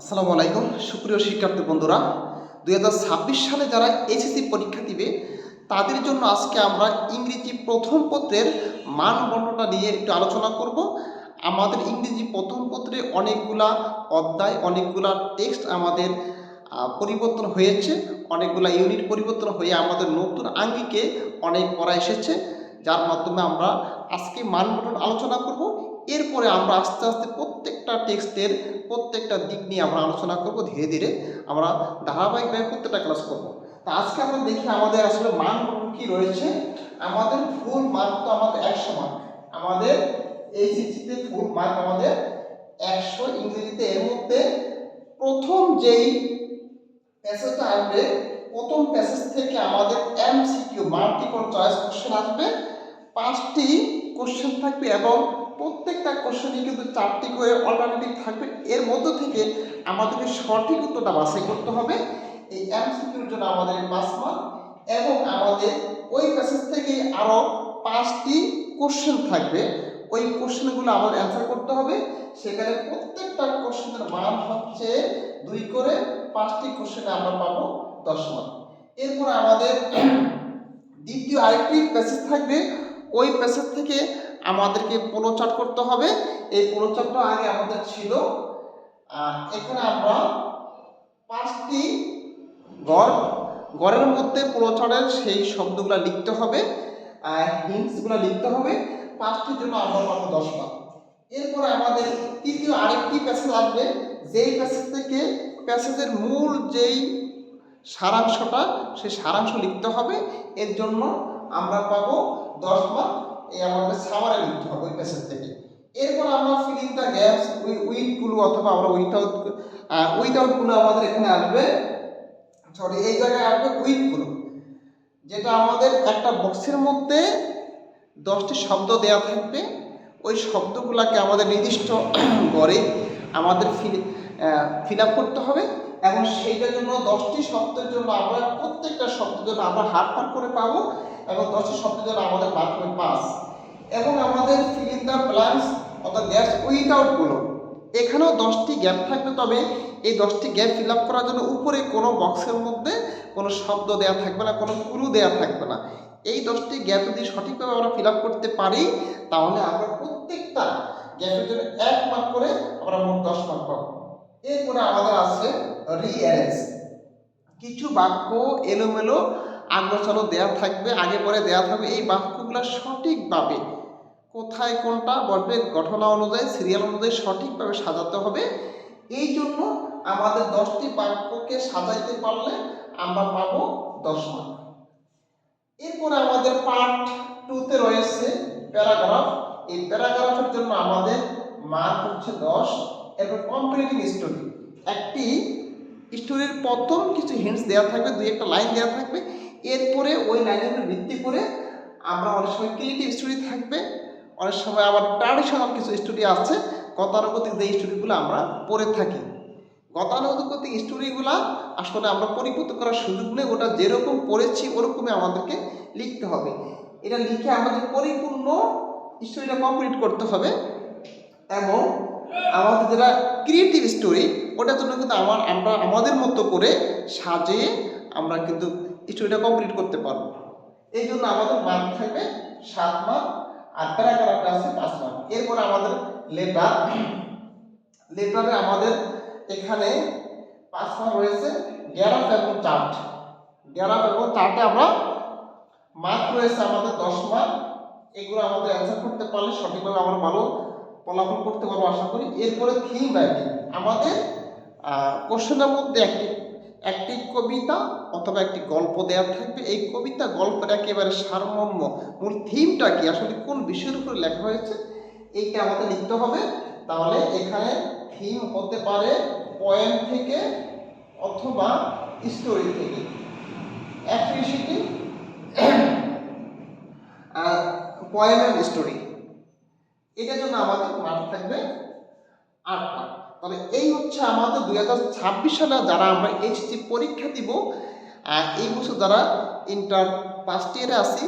আসসালামু আলাইকুম। সুপ্রিয় শিক্ষার্থী বন্ধুরা দু হাজার ছাব্বিশ সালে যারা এইচএসসি পরীক্ষা দিবে, তাদের জন্য আজকে আমরা ইংরেজি প্রথম পত্রের মান বর্ণনা নিয়ে একটু আলোচনা করব। আমাদের ইংরেজি প্রথম পত্রে অনেকগুলা অধ্যায়, অনেকগুলা টেক্সট আমাদের পরিবর্তন হয়েছে। অনেকগুলা ইউনিট পরিবর্তন হয়ে আমাদের নতুন আঙ্গিকে অনেক পড়া এসেছে। যার মাধ্যমে আমরা আজকে মান আলোচনা করব। এরপরে আমরা আস্তে আস্তে প্রত্যেকটা টেক্সটের প্রত্যেকটা দিক নিয়ে আমরা আলোচনা করব, ধীরে ধীরে আমরা ধারাবাহিকভাবে প্রত্যেকটা ক্লাস করব। তা আজকে আমরা দেখি আমাদের আসলে মান কি রয়েছে। আমাদের ফুল মার্ক তো আমাদের একশো মার্ক আমাদের এইচএসসিতে ফুল মার্ক আমাদের একশো, ইংরেজিতে এর মধ্যে প্রথম যেই প্যাসেজটা আসবে, প্রথম প্যাসেজ থেকে আমাদের M MCQ multiple choice question আসবে। পাঁচটি কোশ্চেন থাকবে এবং প্রত্যেকটা কোশ্চেনই কিন্তু চারটি করে অল্টারনেটিভ থাকবে। এর মধ্য থেকে আমাদেরকে সঠিক উত্তরটা বাছাই করতে হবে। এই এমসিকিউর জন্য আমাদের পাঁচ মার্ক এবং আমাদের ওই প্যাসেজ থেকে আরও পাঁচটি কোশ্চেন থাকবে। ওই কোশ্চেনগুলো আমাদের অ্যান্সার করতে হবে। সেখানে প্রত্যেকটা কোশ্চেনের মান হচ্ছে দুই করে পাঁচটি কোশ্চেনে আমরা পাবো দশ মার্ক এরপর আমাদের দ্বিতীয় আরেকটি প্যাসেজ থাকবে। ওই প্যাসেজ থেকে আমাদেরকে চার্ট করতে হবে। এই চার্টটা আগে আমাদের ছিল। আহ, এখানে আমরা পাঁচটি গড় গড়ের মধ্যে চার্টের সেই শব্দগুলো লিখতে হবে হিন্টসগুলো লিখতে হবে। পাঁচটির জন্য আমরা পাবো দশ মার্ক এরপরে আমাদের তৃতীয় আরেকটি প্যাসেজ আসবে। যেই প্যাসেজ থেকে প্যাসেজের মূল যেই সারাংশটা সেই সারাংশ লিখতে হবে। এর জন্য আমরা পাবো দশ মার্ক এই আমাদের সামারে লিখতে হবে ওই প্যাসেজ থেকে। এরপর আমরা ফিলিং দ্য গ্যাপস উই উইথগুলো অথবা আমরা উইথাউট উইথাউটগুলো আমাদের এখানে আসবে। সরি এই জায়গায় আসবে উইথগুলো যেটা আমাদের একটা বক্সের মধ্যে দশটি শব্দ দেওয়া থাকবে। ওই শব্দগুলোকে আমাদের নির্দিষ্ট করে আমাদের ফিল ফিল আপ করতে হবে। এবং সেইটার জন্য দশটি শব্দের জন্য আমরা প্রত্যেকটা শব্দের জন্য আমরা হাফ হাফ করে পাবো এবং দশটি শব্দের জন্য আমাদের মাধ্যমে পাস। এবং আমাদের ফিল ইন দ্য ব্ল্যাঙ্কস অর্থাৎ গ্যাপস উইথাউটগুলো এখানেও দশটি গ্যাপ থাকবে, তবে এই দশটি গ্যাপ ফিল আপ করার জন্য উপরে কোনো বক্সের মধ্যে কোনো শব্দ দেওয়া থাকবে না, কোনো ক্লু দেওয়া থাকবে না। এই দশটি গ্যাপ যদি সঠিকভাবে আমরা ফিল আপ করতে পারি, তাহলে আমরা প্রত্যেকটা গ্যাপের জন্য এক মার্ক করে আমরা মোট দশ মার্ক পাবো। এরপরে আমাদের আছে রিঅ্যারেঞ্জ কিছু বাক্য এলোমেলো আগ্রচলো দেয়া থাকবে, আগে পরে দেয়া থাকবে। এই বাক্যগুলো সঠিকভাবে কোথায় কোনটা বলবে, ঘটনা অনুযায়ী সিরিয়াল অনুযায়ী সঠিকভাবে সাজাতে হবে। এই জন্য আমাদের দশটি বাক্যকে সাজাইতে পারলে আমরা পাবো দশ মার্ক এরপরে আমাদের পার্ট টুতে রয়েছে প্যারাগ্রাফ। এই প্যারাগ্রাফের জন্য আমাদের মার্ক হচ্ছে দশ। এরপর কম্পারেটিভ স্টোরি একটি স্টোরির প্রথম কিছু হিন্টস দেওয়া থাকবে, দুই একটা লাইন দেওয়া থাকবে। এরপরে ওই লাইনের উপর ভিত্তি করে আমরা অনেক সময় ক্রিয়েটিভ স্টোরি থাকবে, অনেক সময় আবার ট্র্যাডিশনাল কিছু স্টোরি আছে, গতানুগতিক যে স্টোরিগুলো আমরা পড়ে থাকি। গতানুগতিক স্টোরিগুলা আসলে আমরা পরিবর্তন করার সুযোগ নেই, ওটা যেরকম পড়েছি ওরকমই আমাদেরকে লিখতে হবে। এটা লিখে আমাদের পরিপূর্ণ স্টোরিটা কমপ্লিট করতে হবে এবং আমাদের যেটা ক্রিয়েটিভ স্টোরি ওটার জন্য কিন্তু আমার, আমরা, আমাদের মতো করে সাজিয়ে আমরা কিন্তু স্টোরিটা কমপ্লিট করতে পারব। এই জন্য আমাদের মার্ক থাকবে সাত মার্ক আর প্যারাগ্রাফটা আছে পাঁচ মার্ক এরপর আমাদের লেটার লেটারে আমাদের এখানে পাঁচ মার্ক রয়েছে গ্যারাফ এবং চার্ট গ্যারাফ এবং চার্টে আমরা মার্ক রয়েছে আমাদের দশ মার্ক এগুলো আমাদের অ্যান্সার করতে পারলে সঠিকভাবে আমরা ভালো ফলাফল করতে পারব আশা করি। এরপরে থিম রাইটিং আমাদের কোশ্চেনের মধ্যে একটি একটি কবিতা অথবা একটি গল্প দেওয়া থাকবে। এই কবিতা, গল্পের একেবারে সারমর্ম। মূল থিমটা কি? আসলে কোন বিষয়ের উপরে লেখা হয়েছে? এইটা আমাদের লিখতে হবে। তাহলে এখানে থিম হতে পারে পয়েন্ট থেকে অথবা স্টোরি থেকে। অ্যাপ্রিসিয়েটিং পয়েম অ্যান্ড স্টোরি এটার জন্য আমাদের মার্ক থাকবে আট মার্ক তাহলে এই হচ্ছে আমাদের দুই হাজার ছাব্বিশ সালে যারা আমরা এইচএসসি পরীক্ষা দিব এই বছর যারা ইন্টার ফার্স্ট ইয়ারে আসি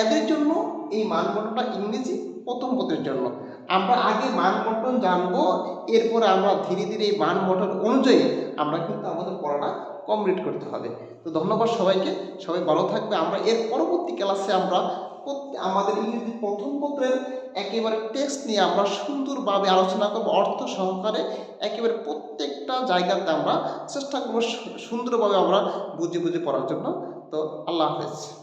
এদের জন্য এই মানদণ্ডটা ইংরেজি প্রথম পদের জন্য। আমরা আগে মান বন্টন জানব, এরপরে আমরা ধীরে ধীরে এই মান বন্টন অনুযায়ী আমরা কিন্তু আমাদের পড়াটা কমপ্লিট করতে হবে। তো ধন্যবাদ সবাইকে, সবাই ভালো থাকবে। আমরা এর পরবর্তী ক্লাসে আমরা আমাদের ইংরেজি প্রথম পত্রের একেবারে টেক্সট নিয়ে আমরা সুন্দরভাবে আলোচনা করব, অর্থ সহকারে একেবারে প্রত্যেকটা জায়গাতে আমরা চেষ্টা করব সুন্দরভাবে আমরা বুঝে বুঝে পড়ার জন্য। তো আল্লাহ হাফেজ।